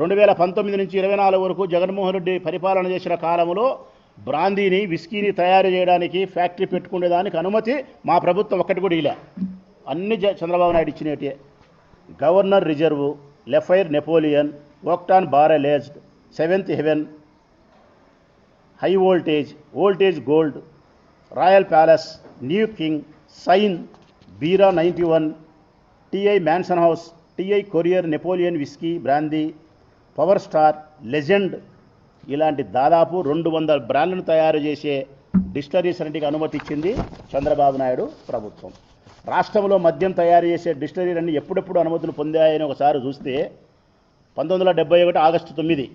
రెండు వేల పంతొమ్మిది నుంచి ఇరవై నాలుగు వరకు జగన్మోహన్ రెడ్డి పరిపాలన చేసిన కాలంలో బ్రాందీని విస్కీని తయారు చేయడానికి ఫ్యాక్టరీ పెట్టుకునేదానికి అనుమతి మా ప్రభుత్వం ఒక్కటి కూడా ఇలా అన్ని జ- చంద్రబాబు నాయుడు ఇచ్చినట్టే. Governor reserve లెఫైర్ Napoleon octane barrel aged seventh heaven high voltage voltage gold royal palace new king sign Bira ninety one TI mansion house TI courier Napoleon whisky brandy power star legend ఇలాంటి దాదాపు రెండు వందల బ్రాండ్లను తయారు చేసే డిస్టరీస్ అన్నిటికి అనుమతి ఇచ్చింది చంద్రబాబు నాయుడు ప్రభుత్వం. రాష్ట్రంలో మద్యం తయారు చేసే డిస్టరీలన్నీ ఎప్పుడెప్పుడు అనుమతులు పొందాయని ఒకసారి చూస్తే పంతొమ్మిది వందల డెబ్బై ఒకటి ఆగస్టు తొమ్మిది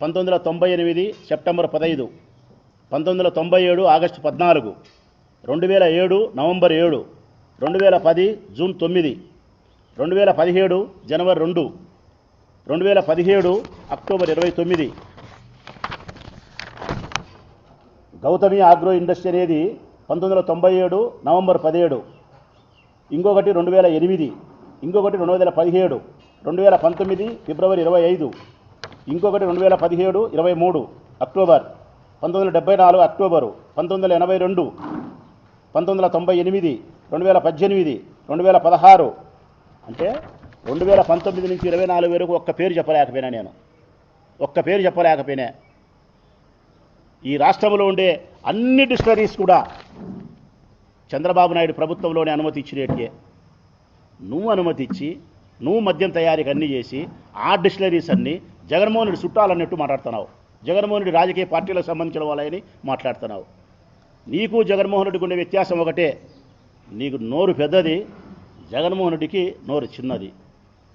పంతొమ్మిది వందల తొంభై ఎనిమిది సెప్టెంబర్ పదహైదు పంతొమ్మిది వందల తొంభై ఏడు ఆగస్టు పద్నాలుగు రెండు వేల ఏడు నవంబర్ ఏడు రెండు వేల పది జూన్ తొమ్మిది రెండు వేల పదిహేడు జనవరి రెండు రెండు వేల పదిహేడు అక్టోబర్ ఇరవై తొమ్మిది. గౌతమి ఆగ్రో ఇండస్ట్రీ అనేది పంతొమ్మిది వందల తొంభై ఏడు నవంబర్ పదిహేడు. ఇంకొకటి రెండు వేల ఎనిమిది. ఇంకొకటి రెండు వేల పదిహేడు. రెండు వేల పంతొమ్మిది ఫిబ్రవరి ఇరవై ఐదు. ఇంకొకటి రెండు వేల పదిహేడు ఇరవై మూడు అక్టోబర్. పంతొమ్మిది వందల డెబ్బై నాలుగు అక్టోబరు. పంతొమ్మిది వందల ఎనభై రెండు. పంతొమ్మిది వందల తొంభై ఎనిమిది. రెండు వేల పద్దెనిమిది. రెండు వేల పదహారు. అంటే రెండు వేల పంతొమ్మిది నుంచి ఇరవై నాలుగు వరకు ఒక్క పేరు చెప్పలేకపోయినా నేను. ఒక్క పేరు చెప్పలేకపోయినా. ఈ రాష్ట్రంలో ఉండే అన్ని డిస్టరీస్ కూడా చంద్రబాబు నాయుడు ప్రభుత్వంలోనే అనుమతి ఇచ్చినట్టే నువ్వు అనుమతి ఇచ్చి నువ్వు మద్యం తయారీకి అన్నీ చేసి ఆ డిస్టరీస్ అన్నీ జగన్మోహనుడు చుట్టాలన్నట్టు మాట్లాడుతున్నావు. జగన్మోహన్ రాజకీయ పార్టీలకు సంబంధించిన వాళ్ళని మాట్లాడుతున్నావు. నీకు జగన్మోహన్ ఉండే వ్యత్యాసం ఒకటే. నీకు నోరు పెద్దది జగన్మోహన్ రెడ్డికి నోరు చిన్నది.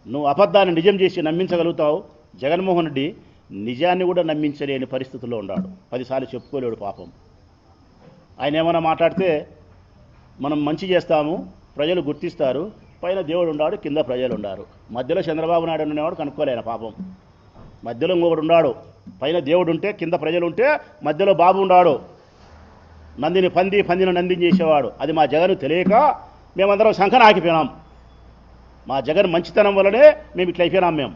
నువ్వు అబద్ధాన్ని నిజం చేసి నమ్మించగలుగుతావు? జగన్మోహన్ రెడ్డి నిజాన్ని కూడా నమ్మించలేని పరిస్థితుల్లో ఉన్నాడు. పదిసార్లు చెప్పుకోలేడు పాపం. ఆయన ఏమైనా మాట్లాడితే మనం మంచి చేస్తాము ప్రజలు గుర్తిస్తారు పైన దేవుడు ఉన్నాడు కింద ప్రజలు ఉన్నారు. మధ్యలో చంద్రబాబు నాయుడు ఉండేవాడు కనుక్కోలేను పాపం? మధ్యలో ఇంకొకడు ఉన్నాడు పైన దేవుడు ఉంటే కింద ప్రజలు ఉంటే మధ్యలో బాబు ఉన్నాడు. నందిని పంది పందిని నందిని చేసేవాడు. అది మా జగన్ తెలియక మేమందరం శంఖన ఆగిపోయినాం మా జగన్ మంచితనం వల్లనే మేము ఇట్లా అయిపోయినాం మేము.